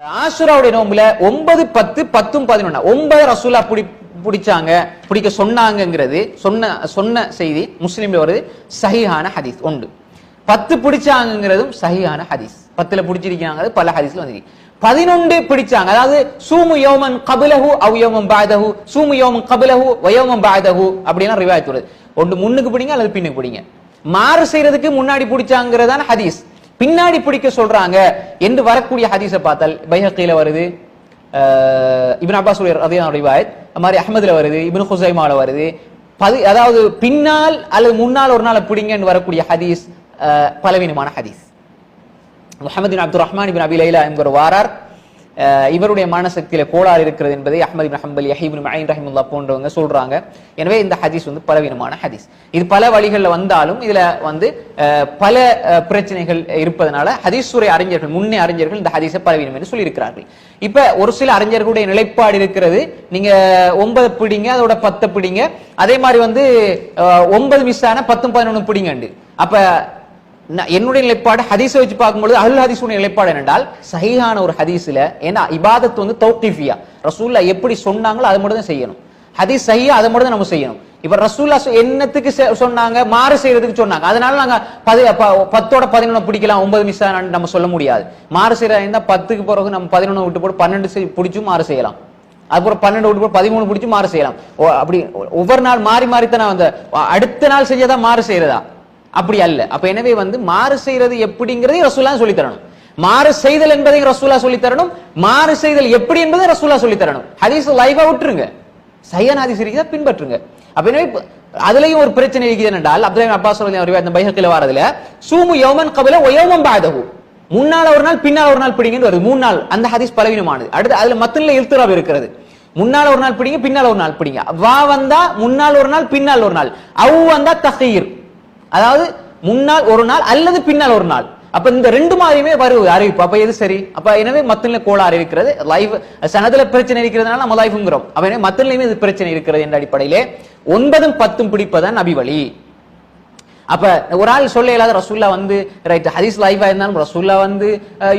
ஆசுராவுடைய நோம்புல ஒன்பது பத்து பத்தும் பதினொன்னு. ஒன்பது ரசூலா புடி பிடிச்சாங்க பிடிக்க சொன்னாங்கங்கிறது சொன்ன சொன்ன செய்தி முஸ்லீம்ல வருது. சஹிஹான ஹதீஸ் உண்டு. பத்து பிடிச்சாங்கங்கிறதும் சஹியான ஹதீஸ். பத்துல பிடிச்சிருக்கிறாங்க பல ஹதீஸ்ல வந்து பதினொன்று பிடிச்சாங்க. அதாவது சூமு யோமன் கபிலஹு அவ் யோமன் பாதஹு. சூமு யோமன் கபிலஹு வயோமம் பாதஹு. அப்படின்னா ரிவாயத்து வருது. ஒன்று முன்னுக்கு பிடிங்க அல்லது பின்னுக்கு பிடிங்க. மாறு செய்யறதுக்கு முன்னாடி பிடிச்சாங்கிறதான ஹதீஸ். பின்னாடி பிடிக்க சொல்றாங்க என்று வரக்கூடிய ஹதீஸை பார்த்தால் பைஹக்கீல வருது இபின் அப்பாஸ் ரதியான ரிவாயத் அது மாதிரி அஹமதுல வருது இபின் ஹுசைமால வருது. பதி அதாவது பின்னால் அல்லது முன்னால் ஒரு நாள் பிடிங்கன்னு வரக்கூடிய ஹதீஸ் பலவீனமான ஹதீஸ். Muhammad Abdul Rahman ibn Abi Laila என்கிற வாரார் இவருடைய மனசக்தியில கோளாறு இருக்கிறது என்பதை அஹமது பின் ஹம்பல் யஹீபின் மஹீன் ரஹிமுல்லா போன்றவங்க சொல்றாங்க. எனவே இந்த ஹதீஸ் வந்து பலவீனமான ஹதீஸ். இது பல வழிகளில் வந்தாலும் இதுல வந்து பல பிரச்சனைகள் இருப்பதனால ஹதீஸுரை அறிஞர்கள் முன்னே அறிஞர்கள் இந்த ஹதீஸை பலவீனம் என்று சொல்லியிருக்கிறார்கள். இப்ப ஒரு சில அறிஞர்களுடைய நிலைப்பாடு இருக்கிறது. நீங்க ஒன்பது பிடிங்க அதோட பத்து பிடிங்க. அதே மாதிரி வந்து ஒன்பது மிஸ் ஆன பத்தும் பதினொன்று பிடிங்கண்டு. அப்ப என்னுடைய நிலைப்பாடு ஹதீஸை வச்சு பார்க்கும்போது அல் ஹதீஸுடைய நிலைப்பாடு என்னென்றால் சஹீஹான ஒரு ஹதீஸில் ஏன்னா இபாதத் வந்து தௌக்கிஃபியா ரசூல்லா எப்படி சொன்னாங்களோ அதை மட்டும் தான் செய்யணும். ஹதீஸ் சஹியா அதை மட்டும் தான் நம்ம செய்யணும். இப்ப ரசூல்லா என்னத்துக்கு செ- சொன்னாங்க மாறு செய்யறதுக்கு சொன்னாங்க. அதனால நாங்க பதி ப- பத்தோட பதினொன்று பிடிக்கலாம் ஒன்பது மிஸ் நம்ம சொல்ல முடியாது. மாறு செய்யறதா பத்துக்கு பிறகு நம்ம பதினொன்று விட்டு போட்டு பன்னெண்டு பிடிச்சும் மாறு செய்யலாம். அதுக்கப்புறம் பன்னெண்டு விட்டு போட்டு பதிமூணு பிடிச்சும் மாறு செய்யலாம். ஓ, அப்படி ஒவ்வொரு நாள் மாறி மாறித்தானே அந்த அடுத்த நாள் செஞ்சதா மாறு செய்யறதா? அப்படி அல்ல. அப்ப எனவே வந்து மாறு செய்யறது எப்படிங்கிறதையும் ரசூலா சொல்லி தரணும் மாறு செய்தல் என்பதையும் ரசூலா சொல்லி தரணும் மாறு செய்தல் எப்படி என்பதை ரசூலா சொல்லி தரணும் ஹதீஸ் லைவா விட்டுருங்க. சையன் ஹதீஸ் இருக்குதா பின்பற்றுங்க. அப்ப எனவே அதுலயும் ஒரு பிரச்சனை இருக்குது என்றால் அப்துல் அப்பாஸ் அந்த பைஹக்கில வாரதுல சூமு யௌமன் கபில ஒயோமன் பாதகு முன்னால் ஒரு நாள் பின்னால் ஒரு நாள் பிடிங்கன்னு வருது. மூணு நாள். அந்த ஹதீஸ் பலவீனமானது. அடுத்து அதுல மத்தில இல்திராப் இருக்கிறது. முன்னால் ஒரு நாள் பிடிங்க பின்னால் ஒரு நாள் பிடிங்க. வா வந்தா முன்னால் ஒரு நாள் பின்னால் ஒரு நாள். அவ் வந்தா தஹீர். அதாவது முன்னால் ஒரு நாள் அல்லது பின்னால் ஒரு நாள். அப்ப இந்த ரெண்டு மாதிரியுமே வருது அறிவிப்பு. அப்ப எது சரி? அப்ப எனவே மத்தில கோளாறு அறிவிக்கிறது. லைவ் சனதுல பிரச்சனை இருக்கிறதுனால நம்ம லைஃப்ங்கிறோம் அப்ப எனவே மத்தலையுமே இது பிரச்சனை இருக்கிறது என்ற அடிப்படையிலே ஒன்பதும் பத்தும் பிடிப்பதன் அபிவழி அப்ப ஒரு ஆள் சொல்ல இல்லாத ரசூல்லா வந்து ரைட் ஹதீஸ் லைஃபா இருந்தாலும் ரசூல்லா வந்து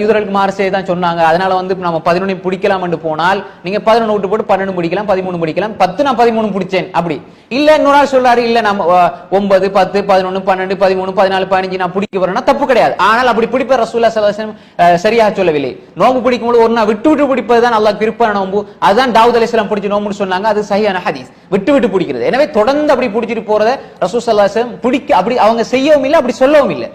யூதர்களுக்கு மாறு செய்ய தான் சொன்னாங்க. அதனால வந்து நம்ம பதினொன்று பிடிக்கலாம் போனால் நீங்க பதினொன்று விட்டு போட்டு பன்னெண்டு பிடிக்கலாம் பதிமூணு பிடிக்கலாம் பத்து நான் பதிமூணு பிடிச்சேன் அப்படி. இல்ல இன்னொரு ஆள் சொல்றாரு இல்ல நம்ம ஒன்பது பத்து பதினொன்று பன்னெண்டு பதிமூணு பதினாலு பதினஞ்சு நான் பிடிக்க போறேன்னா தப்பு கிடையாது. ஆனால் அப்படி பிடிப்ப ரசூல்லா சலாசனம் சரியாக சொல்லவில்லை. நோம்பு பிடிக்கும்போது ஒரு நாள் விட்டு விட்டு பிடிப்பது தான் நல்லா விருப்பம் நோம்பு அதுதான் தாவூத் அலிஸ்லாம் பிடிச்சி நோம்புன்னு சொன்னாங்க. அது சரியான ஹதீஸ். விட்டு விட்டு பிடிக்கிறது. எனவே தொடர்ந்து அப்படி பிடிச்சிட்டு போறத ரசூல் சல்லாசம் பிடிக்க அப்படி அவங்க செய்யவும் இல்லை அப்படி சொல்லவும் இல்லை.